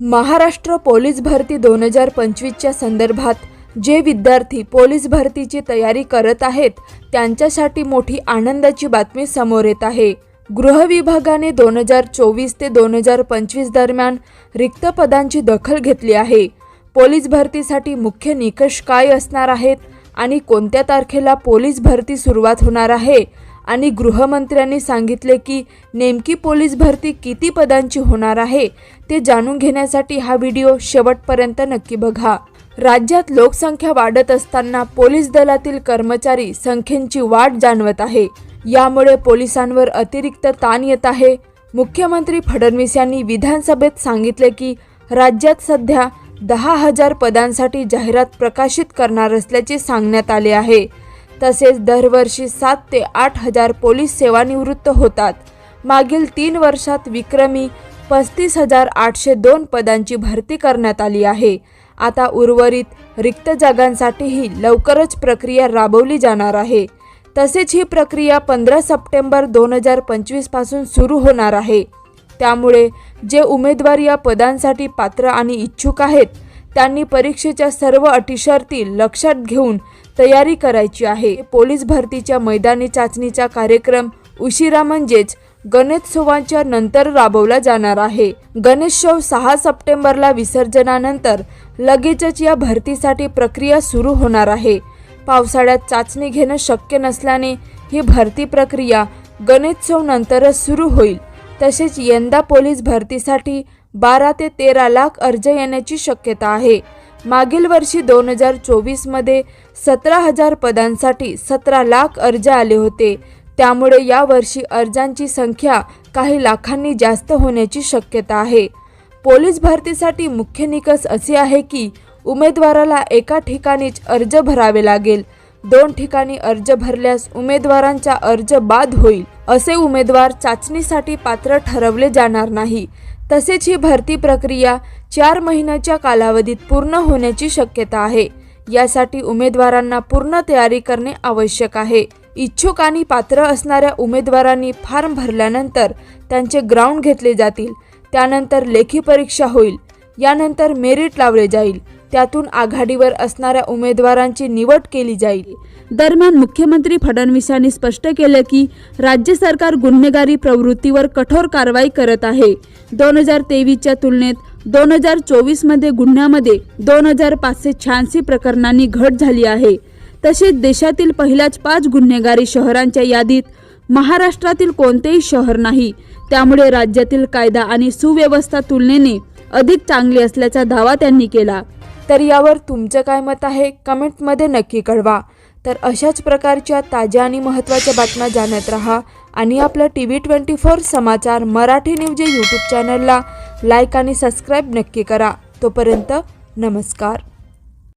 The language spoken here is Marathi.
महाराष्ट्र पोलीस भरती दोन हजार पंचवीसच्या संदर्भात जे विद्यार्थी पोलीस भरतीची तयारी करत आहेत त्यांच्यासाठी मोठी आनंदाची बातमी समोर येत आहे. गृह विभागाने दोन हजार चोवीस ते दोन हजार पंचवीस दरम्यान रिक्त पदांची दखल घेतली आहे. पोलीस भरतीसाठी मुख्य निकष काय असणार आहेत आणि कोणत्या तारखेला पोलीस भरती सुरुवात होणार आहे आणि गृहमंत्र्यांनी सांगितले की नेमकी पोलीस भरती किती पदांची होणार आहे ते जाणून घेण्यासाठी हा व्हिडिओ शेवटपर्यंत नक्की बघा. राज्यात लोकसंख्या वाढत असताना पोलीस दलातील कर्मचारी संख्येची वाढ जाणवत आहे. यामुळे पोलिसांवर अतिरिक्त ताण येत आहे. मुख्यमंत्री फडणवीस यांनी विधानसभेत सांगितले की राज्यात सध्या दहा हजार पदांसाठी जाहिरात प्रकाशित करणार असल्याचे सांगण्यात आले आहे. तसेच दरवर्षी सात ते आठ हजार पोलीस सेवानिवृत्त होतात. मागील तीन वर्षात विक्रमी पस्तीस हजार आठशे दोन पदांची भरती करण्यात आली आहे. आता उर्वरित रिक्त जागांसाठीही लवकरच प्रक्रिया राबवली जाणार आहे. तसेच ही प्रक्रिया पंधरा सप्टेंबर दोन हजार पंचवीसपासून सुरू होणार आहे. त्यामुळे जे उमेदवार या पदांसाठी पात्र आणि इच्छुक आहेत त्यांनी परीक्षेच्या सर्व अटीशर्ती लक्षात घेऊन तयारी करायची आहे. पोलीस भरतीच्या मैदानी चाचणीचा कार्यक्रम उशिरा म्हणजेच गणेशोत्सवाच्या नंतर राबवला जाणार आहे. गणेशोत्सव सहा सप्टेंबरला विसर्जनानंतर लगेचच या भरतीसाठी प्रक्रिया सुरू होणार आहे. पावसाळ्यात चाचणी घेणं शक्य नसल्याने ही भरती प्रक्रिया गणेशोत्सव नंतरच सुरू होईल. तसेच यंदा पोलीस भरतीसाठी बारा ते तेरा लाख अर्ज येण्याची शक्यता आहे. मागील वर्षी दोन हजार चोवीसमध्ये सतरा हजार पदांसाठी सतरा लाख अर्ज आले होते. त्यामुळे यावर्षी अर्जांची संख्या काही लाखांनी जास्त होण्याची शक्यता आहे. पोलीस भरतीसाठी मुख्य निकष असे आहे की उमेदवाराला एका ठिकाणीच अर्ज भरावे लागेल. दोन ठिकाणी अर्ज भरल्यास उमेदवारांचा अर्ज बाद होईल असे उमेदवार चाचणीसाठी पात्र ठरवले जाणार नाही. तसेच ही भरती प्रक्रिया चार महिन्याच्या कालावधीत पूर्ण होण्याची शक्यता आहे. यासाठी उमेदवारांना पूर्ण तयारी करणे आवश्यक आहे. इच्छुक आणि पात्र असणाऱ्या उमेदवारांनी फॉर्म भरल्यानंतर त्यांचे ग्राउंड घेतले जातील. त्यानंतर लेखी परीक्षा होईल. यानंतर मेरिट लावले जाईल. त्यातून आघाडीवर असणाऱ्या उमेदवारांची निवड केली जाईल. दरम्यान मुख्यमंत्री फडणवीसांनी स्पष्ट केलं की राज्य सरकार गुन्हेगारी प्रवृत्तीवर कठोर कारवाई करत आहे. दोन हजार तेवीसच्या तुलनेत दोन हजार चोवीसमध्ये गुन्ह्यामध्ये दोन हजार पाचशे शहाऐंशी प्रकरणांनी घट झाली आहे. तसेच देशातील पहिल्याच पाच गुन्हेगारी शहरांच्या यादीत महाराष्ट्रातील कोणतेही शहर नाही. त्यामुळे राज्यातील कायदा आणि सुव्यवस्था तुलनेने अधिक चांगली असल्याचा दावा त्यांनी केला. तर यावर तुमचं काय मत आहे? कमेंटमध्ये नक्की कळवा. तर अशाच प्रकारच्या ताज्या आणि महत्त्वाच्या बातम्या जाणत राहा आणि आपलं T V twenty four Samachar Marathi news या यूट्यूब चॅनलला लाईक आणि सबस्क्राईब नक्की करा. तोपर्यंत नमस्कार.